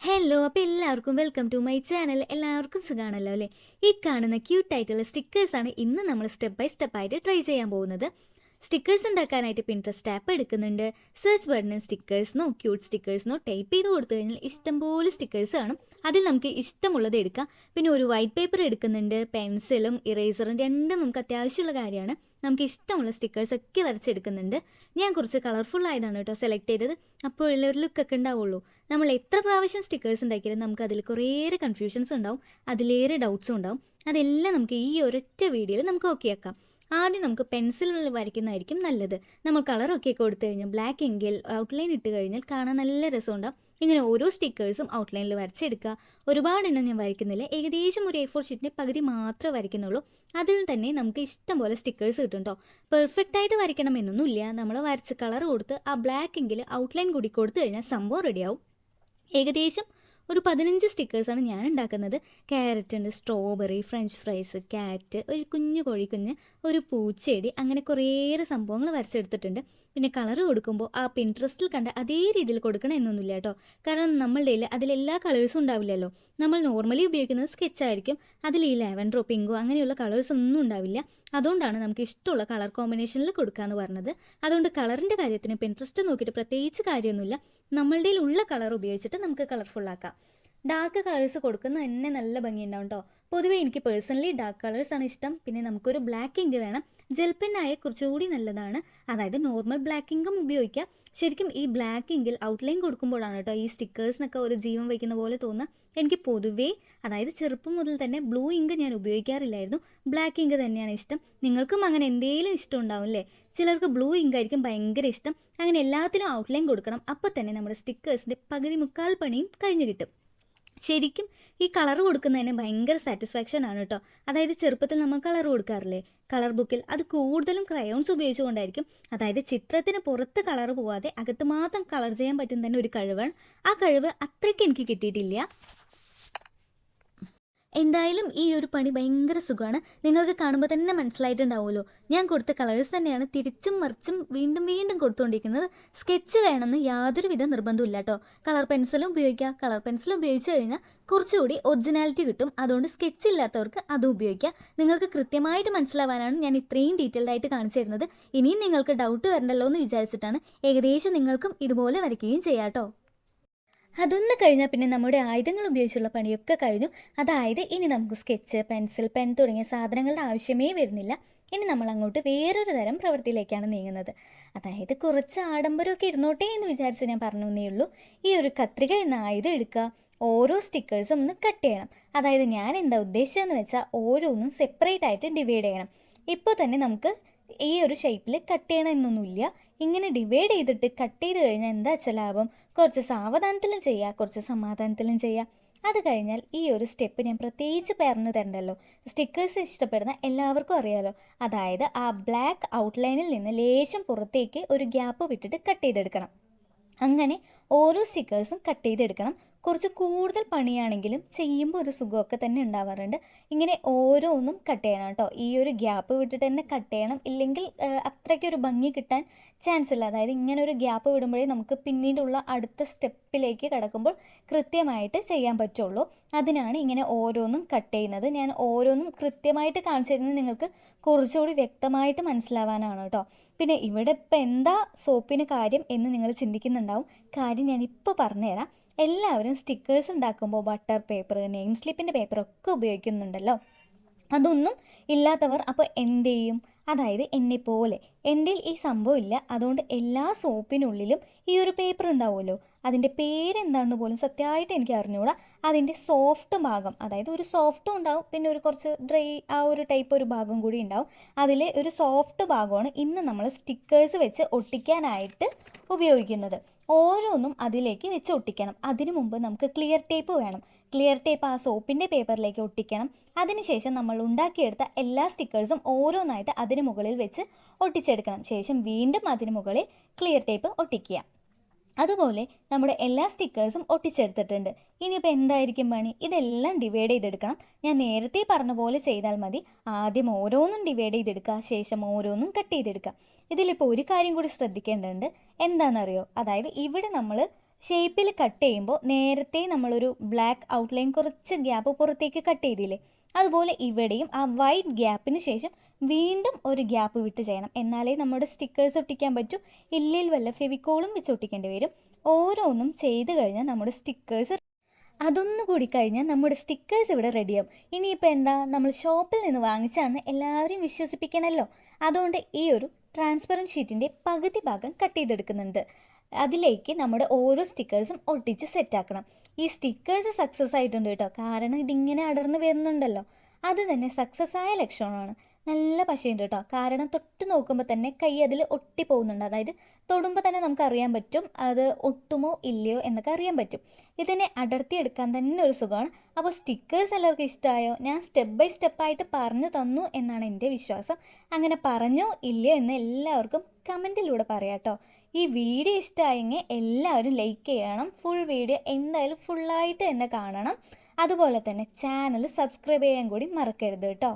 Hello അപ്പോൾ എല്ലാവർക്കും welcome to my channel എല്ലാവർക്കും സുഖമാണല്ലോ അല്ലേ? ഈ കാണുന്ന ക്യൂട്ടായിട്ടുള്ള സ്റ്റിക്കേഴ്സാണ് ഇന്ന് നമ്മൾ സ്റ്റെപ്പ് ബൈ സ്റ്റെപ്പായിട്ട് ട്രൈ ചെയ്യാൻ പോകുന്നത്. സ്റ്റിക്കേഴ്സ് ഉണ്ടാക്കാനായിട്ട് പിൻട്രസ്റ്റ് ആപ്പ് എടുക്കുന്നുണ്ട്. സെർച്ച് ബട്ടണിൽ സ്റ്റിക്കേഴ്സിനോ ക്യൂട്ട് സ്റ്റിക്കേഴ്സിനോ ടൈപ്പ് ചെയ്ത് കൊടുത്തു കഴിഞ്ഞാൽ ഇഷ്ടംപോലെ സ്റ്റിക്കേഴ്സ് കാണും. അതിൽ നമുക്ക് ഇഷ്ടമുള്ളത് എടുക്കാം. പിന്നെ ഒരു വൈറ്റ് പേപ്പർ എടുക്കുന്നുണ്ട്. പെൻസിലും ഇറേസറും രണ്ടും നമുക്ക് അത്യാവശ്യമുള്ള കാര്യമാണ്. നമുക്ക് ഇഷ്ടമുള്ള സ്റ്റിക്കേഴ്സ് ഒക്കെ വരച്ചെടുക്കുന്നുണ്ട്. ഞാൻ കുറച്ച് കളർഫുൾ ആയതാണ് കേട്ടോ സെലക്ട് ചെയ്തത്. അപ്പോഴുള്ള ഒരു ലുക്കൊക്കെ ഉണ്ടാവുള്ളൂ. നമ്മൾ എത്ര പ്രാവശ്യം സ്റ്റിക്കേഴ്സ് ഉണ്ടാക്കിയാലും നമുക്ക് അതിൽ കുറേയേറെ കൺഫ്യൂഷൻസ് ഉണ്ടാവും. അതിലേറെ ഡൗട്ട്സും ഉണ്ടാവും. അതെല്ലാം നമുക്ക് ഈ ഒരൊറ്റ വീഡിയോയിൽ നമുക്ക് ഓക്കെ ആക്കാം. ആദ്യം നമുക്ക് പെൻസിലുകളിൽ വരയ്ക്കുന്നതായിരിക്കും നല്ലത്. നമ്മൾ കളറൊക്കെ കൊടുത്തു കഴിഞ്ഞാൽ ബ്ലാക്ക് എങ്കിൽ ഔട്ട്ലൈൻ ഇട്ട് കഴിഞ്ഞാൽ കാണാൻ നല്ല രസമുണ്ടാവും. ഇങ്ങനെ ഓരോ സ്റ്റിക്കേഴ്സും ഔട്ട്ലൈനിൽ വരച്ചെടുക്കുക. ഒരുപാട് എണ്ണം ഞാൻ വരയ്ക്കുന്നില്ല. ഏകദേശം ഒരു എ ഫോർ ഷീറ്റിന്റെ പകുതി മാത്രമേ വരയ്ക്കുന്നുള്ളൂ. അതിൽ തന്നെ നമുക്ക് ഇഷ്ടം പോലെ സ്റ്റിക്കേഴ്സ് കിട്ടും പെർഫെക്റ്റ് ആയിട്ട് വരയ്ക്കണം എന്നൊന്നുമില്ല. നമ്മൾ വരച്ച് കളർ കൊടുത്ത് ആ ബ്ലാക്ക് എങ്കിൽ ഔട്ട്ലൈൻ കൂടി കൊടുത്തു കഴിഞ്ഞാൽ സംഭവം റെഡിയാവും ഏകദേശം ഒരു പതിനഞ്ച് സ്റ്റിക്കേഴ്സാണ് ഞാൻ ഉണ്ടാക്കുന്നത് ക്യാരറ്റ് ഉണ്ട് സ്ട്രോബെറി ഫ്രഞ്ച് ഫ്രൈസ് ക്യാറ്റ് ഒരു കുഞ്ഞു കോഴിക്കുഞ്ഞ് ഒരു പൂച്ചെടി അങ്ങനെ കുറേയേറെ സംഭവങ്ങൾ വരച്ചെടുത്തിട്ടുണ്ട്. പിന്നെ കളർ കൊടുക്കുമ്പോൾ ആ പിൻട്രസ്റ്റിൽ കണ്ട അതേ രീതിയിൽ കൊടുക്കണം എന്നൊന്നുമില്ല കേട്ടോ. കാരണം നമ്മളുടെ അതിലെല്ലാ കളേഴ്സും ഉണ്ടാവില്ലല്ലോ. നമ്മൾ നോർമലി ഉപയോഗിക്കുന്നത് സ്കെച്ച് ആയിരിക്കും. അതിൽ ഈ ലാവൻഡറോ പിങ്കോ അങ്ങനെയുള്ള കളേഴ്സ് ഒന്നും ഉണ്ടാവില്ല. അതുകൊണ്ടാണ് നമുക്ക് ഇഷ്ടമുള്ള കളർ കോമ്പിനേഷനിൽ കൊടുക്കാമെന്ന് പറഞ്ഞത്. അതുകൊണ്ട് കളറിന്റെ കാര്യത്തിന് പിൻട്രസ്റ്റ് നോക്കിയിട്ട് പ്രത്യേകിച്ച് കാര്യമൊന്നുമില്ല. നമ്മളുടെ ഉള്ള കളർ ഉപയോഗിച്ചിട്ട് നമുക്ക് കളർഫുള്ളാക്കാം ഡാർക്ക് കളേഴ്സ് കൊടുക്കുന്നത് തന്നെ നല്ല ഭംഗിയുണ്ടാവും കേട്ടോ പൊതുവേ എനിക്ക് പേഴ്സണലി ഡാർക്ക് കളേഴ്സ് ആണ് ഇഷ്ടം. പിന്നെ നമുക്കൊരു ബ്ലാക്ക് ഇങ്ക് വേണം ജെൽ പെന്നായ കുറച്ചുകൂടി നല്ലതാണ്. അതായത് നോർമൽ ബ്ലാക്ക് ഇങ്കും ഉപയോഗിക്കാം. ശരിക്കും ഈ ബ്ലാക്ക് ഇങ്കിൽ ഔട്ട്ലൈൻ കൊടുക്കുമ്പോഴാണ് കേട്ടോ ഈ സ്റ്റിക്കേഴ്സിനൊക്കെ ഒരു ജീവൻ വയ്ക്കുന്ന പോലെ തോന്നുന്നത് എനിക്ക് പൊതുവേ അതായത് ചെറുപ്പം മുതൽ തന്നെ ബ്ലൂ ഇങ്ക് ഞാൻ ഉപയോഗിക്കാറില്ലായിരുന്നു. ബ്ലാക്ക് ഇങ്ക് തന്നെയാണ് ഇഷ്ടം. നിങ്ങൾക്കും അങ്ങനെ എന്തെങ്കിലും ഇഷ്ടം ഉണ്ടാവും അല്ലേ ചിലർക്ക് ബ്ലൂ ഇങ്ക് ആയിരിക്കും ഭയങ്കര ഇഷ്ടം. അങ്ങനെ എല്ലാത്തിലും ഔട്ട്ലൈൻ കൊടുക്കണം. അപ്പോൾ തന്നെ നമ്മുടെ സ്റ്റിക്കേഴ്സിന്റെ പകുതി മുക്കാൽ പണിയും കഴിഞ്ഞു കിട്ടും. ശരിക്കും ഈ കളർ കൊടുക്കുന്നതിന് ഭയങ്കര സാറ്റിസ്ഫാക്ഷൻ ആണ് കേട്ടോ. അതായത് ചെറുപ്പത്തിൽ നമ്മൾ കളർ കൊടുക്കാറില്ലേ? കളർ ബുക്കിൽ അത് കൂടുതലും ക്രയോൺസ് ഉപയോഗിച്ചുകൊണ്ടായിരിക്കും. അതായത് ചിത്രത്തിന് പുറത്ത് കളർ പോവാതെ അകത്ത് മാത്രം കളർ ചെയ്യാൻ പറ്റുന്ന തന്നെ ഒരു കഴിവാണ്. ആ കഴിവ് അത്രയ്ക്ക് എനിക്ക് കിട്ടിയിട്ടില്ല. എന്തായാലും ഈ ഒരു പണി ഭയങ്കര സുഖമാണ്. നിങ്ങൾക്ക് കാണുമ്പോൾ തന്നെ മനസ്സിലായിട്ടുണ്ടാവുമല്ലോ. ഞാൻ കൊടുത്ത കളേഴ്സ് തന്നെയാണ് തിരിച്ചും മറിച്ചും വീണ്ടും വീണ്ടും കൊടുത്തുകൊണ്ടിരിക്കുന്നത് സ്കെച്ച് വേണമെന്ന് യാതൊരുവിധ നിർബന്ധമില്ല കേട്ടോ കളർ പെൻസിലും ഉപയോഗിക്കുക കളർ പെൻസിലും ഉപയോഗിച്ച് കഴിഞ്ഞാൽ കുറച്ചുകൂടി ഒറിജിനാലിറ്റി കിട്ടും. അതുകൊണ്ട് സ്കെച്ച് ഇല്ലാത്തവർക്ക് അത് ഉപയോഗിക്കുക നിങ്ങൾക്ക് കൃത്യമായിട്ട് മനസ്സിലാവാനാണ് ഞാൻ ഇത്രയും ഡീറ്റെയിൽഡ് ആയിട്ട് കാണിച്ചു തരുന്നത്. ഇനിയും നിങ്ങൾക്ക് ഡൗട്ട് വരണ്ടല്ലോ എന്ന് വിചാരിച്ചിട്ടാണ് ഏകദേശം നിങ്ങൾക്കും ഇതുപോലെ വരയ്ക്കുകയും ചെയ്യാം കേട്ടോ അതൊന്ന് കഴിഞ്ഞാൽ പിന്നെ നമ്മുടെ ആയുധങ്ങൾ ഉപയോഗിച്ചുള്ള പണിയൊക്കെ കഴിഞ്ഞു. അതായത് ഇനി നമുക്ക് സ്കെച്ച് പെൻസിൽ പെൻ തുടങ്ങിയ സാധനങ്ങളുടെ ആവശ്യമേ വരുന്നില്ല. ഇനി നമ്മൾ അങ്ങോട്ട് വേറൊരു തരം പ്രവൃത്തിയിലേക്കാണ് നീങ്ങുന്നത്. അതായത് കുറച്ച് ആഡംബരമൊക്കെ ഇരുന്നോട്ടെ എന്ന് വിചാരിച്ച് ഞാൻ പറഞ്ഞു എന്നേ ഉള്ളൂ. ഈ ഒരു കത്രിക എന്ന ആയുധം എടുക്കുക. ഓരോ സ്റ്റിക്കേഴ്സും ഒന്ന് കട്ട് ചെയ്യണം. അതായത് ഞാൻ എന്താ ഉദ്ദേശിച്ചതെന്ന് വെച്ചാൽ ഓരോന്നും സെപ്പറേറ്റ് ആയിട്ട് ഡിവൈഡ് ചെയ്യണം. ഇപ്പോൾ തന്നെ നമുക്ക് ഈ ഒരു ഷേപ്പിൽ കട്ട് ചെയ്യണം എന്നൊന്നുമില്ല. ഇങ്ങനെ ഡിവൈഡ് ചെയ്തിട്ട് കട്ട് ചെയ്ത് കഴിഞ്ഞാൽ എന്താ വെച്ചാൽ ലാഭം? കുറച്ച് സാവധാനത്തിലും ചെയ്യുക കുറച്ച് സമാധാനത്തിലും ചെയ്യുക അത് കഴിഞ്ഞാൽ ഈ ഒരു സ്റ്റെപ്പ് ഞാൻ പ്രത്യേകിച്ച് പറഞ്ഞു തരണ്ടല്ലോ. സ്റ്റിക്കേഴ്സ് ഇഷ്ടപ്പെടുന്ന എല്ലാവർക്കും അറിയാലോ. അതായത് ആ ബ്ലാക്ക് ഔട്ട്ലൈനിൽ നിന്ന് ലേശം പുറത്തേക്ക് ഒരു ഗ്യാപ്പ് വിട്ടിട്ട് കട്ട് ചെയ്തെടുക്കണം. അങ്ങനെ ഓരോ സ്റ്റിക്കേഴ്സും കട്ട് ചെയ്തെടുക്കണം. കുറച്ച് കൂടുതൽ പണിയാണെങ്കിലും ചെയ്യുമ്പോൾ ഒരു സുഖമൊക്കെ തന്നെ ഉണ്ടാവാറുണ്ട്. ഇങ്ങനെ ഓരോന്നും കട്ട് ചെയ്യണം കേട്ടോ ഈ ഒരു ഗ്യാപ്പ് വിട്ടിട്ട് തന്നെ കട്ട് ചെയ്യണം. ഇല്ലെങ്കിൽ അത്രയ്ക്കൊരു ഭംഗി കിട്ടാൻ ചാൻസ് ഇല്ല. അതായത് ഇങ്ങനെ ഒരു ഗ്യാപ്പ് വിടുമ്പോഴേ നമുക്ക് പിന്നീടുള്ള അടുത്ത സ്റ്റെപ്പിലേക്ക് കടക്കുമ്പോൾ കൃത്യമായിട്ട് ചെയ്യാൻ പറ്റുള്ളൂ. അതിനാണ് ഇങ്ങനെ ഓരോന്നും കട്ട് ചെയ്യുന്നത്. ഞാൻ ഓരോന്നും കൃത്യമായിട്ട് കാണിച്ചു തരുന്നത് നിങ്ങൾക്ക് കുറച്ചുകൂടി വ്യക്തമായിട്ട് മനസ്സിലാവാനാണ് കേട്ടോ പിന്നെ ഇവിടെ ഇപ്പം എന്താ സോപ്പിന് കാര്യം എന്ന് നിങ്ങൾ ചിന്തിക്കുന്നുണ്ടാവും. കാര്യം ഞാൻ ഇപ്പോൾ പറഞ്ഞുതരാം. എല്ലാവരും സ്റ്റിക്കേഴ്സ് ഉണ്ടാക്കുമ്പോൾ ബട്ടർ പേപ്പർ നെയിം സ്ലിപ്പിന്റെ പേപ്പർ ഒക്കെ ഉപയോഗിക്കുന്നുണ്ടല്ലോ. അതൊന്നും ഇല്ലാത്തവർ അപ്പോൾ എന്ത് ചെയ്യും? അതായത് എന്നെ പോലെ. എന്റെ ഈ സംഭവം ഇല്ല. അതുകൊണ്ട് എല്ലാ സോപ്പിനുള്ളിലും ഈ ഒരു പേപ്പർ ഉണ്ടാവുമല്ലോ. അതിന്റെ പേരെന്താണെന്ന് പോലും സത്യമായിട്ട് എനിക്ക് അറിഞ്ഞുകൂടാ അതിന്റെ സോഫ്റ്റ് ഭാഗം അതായത് ഒരു സോഫ്റ്റും ഉണ്ടാവും പിന്നെ ഒരു കുറച്ച് ഡ്രൈ ആ ഒരു ടൈപ്പ് ഒരു ഭാഗം കൂടി ഉണ്ടാവും. അതിൽ ഒരു സോഫ്റ്റ് ഭാഗമാണ് ഇന്ന് നമ്മൾ സ്റ്റിക്കേഴ്സ് വെച്ച് ഒട്ടിക്കാനായിട്ട് ഉപയോഗിക്കുന്നത്. ഓരോന്നും അതിലേക്ക് വെച്ച് ഒട്ടിക്കണം. അതിനു മുമ്പ് നമുക്ക് ക്ലിയർ ടേപ്പ് വേണം. ക്ലിയർ ടേപ്പ് ആ സോപ്പിന്റെ പേപ്പറിലേക്ക് ഒട്ടിക്കണം. അതിനുശേഷം നമ്മൾ ഉണ്ടാക്കിയെടുത്ത എല്ലാ സ്റ്റിക്കേഴ്സും ഓരോന്നായിട്ട് അതിന് മുകളിൽ വെച്ച് ഒട്ടിച്ചെടുക്കണം. ശേഷം വീണ്ടും അതിന് മുകളിൽ ക്ലിയർ ടേപ്പ് ഒട്ടിക്കുക. അതുപോലെ നമ്മുടെ എല്ലാ സ്റ്റിക്കേഴ്സും ഒട്ടിച്ചെടുത്തിട്ടുണ്ട്. ഇനിയിപ്പോൾ എന്തായിരിക്കും പണി? ഇതെല്ലാം ഡിവൈഡ് ചെയ്തെടുക്കണം. ഞാൻ നേരത്തെ പറഞ്ഞ പോലെ ചെയ്താൽ മതി. ആദ്യം ഓരോന്നും ഡിവൈഡ് ചെയ്തെടുക്കുക ശേഷം ഓരോന്നും കട്ട് ചെയ്തെടുക്കുക. ഇതിലിപ്പോൾ ഒരു കാര്യം കൂടി ശ്രദ്ധിക്കേണ്ടതുണ്ട്. എന്താണെന്നറിയോ? അതായത് ഇവിടെ നമ്മൾ ഷേപ്പിൽ കട്ട് ചെയ്യുമ്പോൾ നേരത്തെ നമ്മളൊരു ബ്ലാക്ക് ഔട്ട്ലൈൻ കുറച്ച് ഗ്യാപ്പ് പുറത്തേക്ക് കട്ട് ചെയ്തില്ലേ? അതുപോലെ ഇവിടെയും ആ വൈറ്റ് ഗ്യാപ്പിന് ശേഷം വീണ്ടും ഒരു ഗ്യാപ്പ് വിട്ട് ചെയ്യണം. എന്നാലേ നമ്മുടെ സ്റ്റിക്കേഴ്സ് ഒട്ടിക്കാൻ പറ്റൂ. ഇല്ലിൽ വല്ല ഫെവിക്കോളും വെച്ച് ഒട്ടിക്കേണ്ടി വരും. ഓരോന്നും ചെയ്ത് കഴിഞ്ഞാൽ നമ്മുടെ സ്റ്റിക്കേഴ്സ് അതൊന്നു കൂടി കഴിഞ്ഞാൽ നമ്മുടെ സ്റ്റിക്കേഴ്സ് ഇവിടെ റെഡിയാവും. ഇനിയിപ്പോൾ എന്താ? നമ്മൾ ഷോപ്പിൽ നിന്ന് വാങ്ങിച്ചാണ് എല്ലാവരും വിശ്വസിപ്പിക്കണമല്ലോ. അതുകൊണ്ട് ഈ ഒരു ട്രാൻസ്പെറന്റ് ഷീറ്റിന്റെ പകുതി ഭാഗം കട്ട് ചെയ്തെടുക്കുന്നുണ്ട്. അതിലേക്ക് നമ്മുടെ ഓരോ സ്റ്റിക്കേഴ്സും ഒട്ടിച്ച് സെറ്റാക്കണം ഈ സ്റ്റിക്കേഴ്സ് സക്സസ് ആയിട്ടുണ്ട് കേട്ടോ. കാരണം ഇതിങ്ങനെ അടർന്നു വരുന്നുണ്ടല്ലോ. അത് തന്നെ സക്സസ് ആയ ലക്ഷണമാണ്. നല്ല പശയുണ്ട് കേട്ടോ. കാരണം തൊട്ട് നോക്കുമ്പോൾ തന്നെ കൈ അതിൽ ഒട്ടി പോകുന്നുണ്ട് അതായത് തൊടുമ്പോൾ തന്നെ നമുക്ക് അറിയാൻ പറ്റും അത് ഒട്ടുമോ ഇല്ലയോ എന്നൊക്കെ അറിയാൻ പറ്റും. ഇതിനെ അടർത്തിയെടുക്കാൻ തന്നെ ഒരു സുഖമാണ്. അപ്പോൾ സ്റ്റിക്കേഴ്സ് എല്ലാവർക്കും ഇഷ്ടമായോ ഞാൻ സ്റ്റെപ്പ് ബൈ സ്റ്റെപ്പായിട്ട് പറഞ്ഞു തന്നു എന്നാണ് എന്റെ വിശ്വാസം. അങ്ങനെ പറഞ്ഞോ ഇല്ലയോ എന്ന് എല്ലാവർക്കും കമന്റിലൂടെ പറയാം കേട്ടോ. ഈ വീഡിയോ ഇഷ്ടമായെങ്കിൽ എല്ലാവരും ലൈക്ക് ചെയ്യണം. ഫുൾ വീഡിയോ എന്തായാലും ഫുള്ളായിട്ട് തന്നെ കാണണം. അതുപോലെ തന്നെ ചാനൽ സബ്സ്ക്രൈബ് ചെയ്യാൻ കൂടി മറക്കരുത് കേട്ടോ.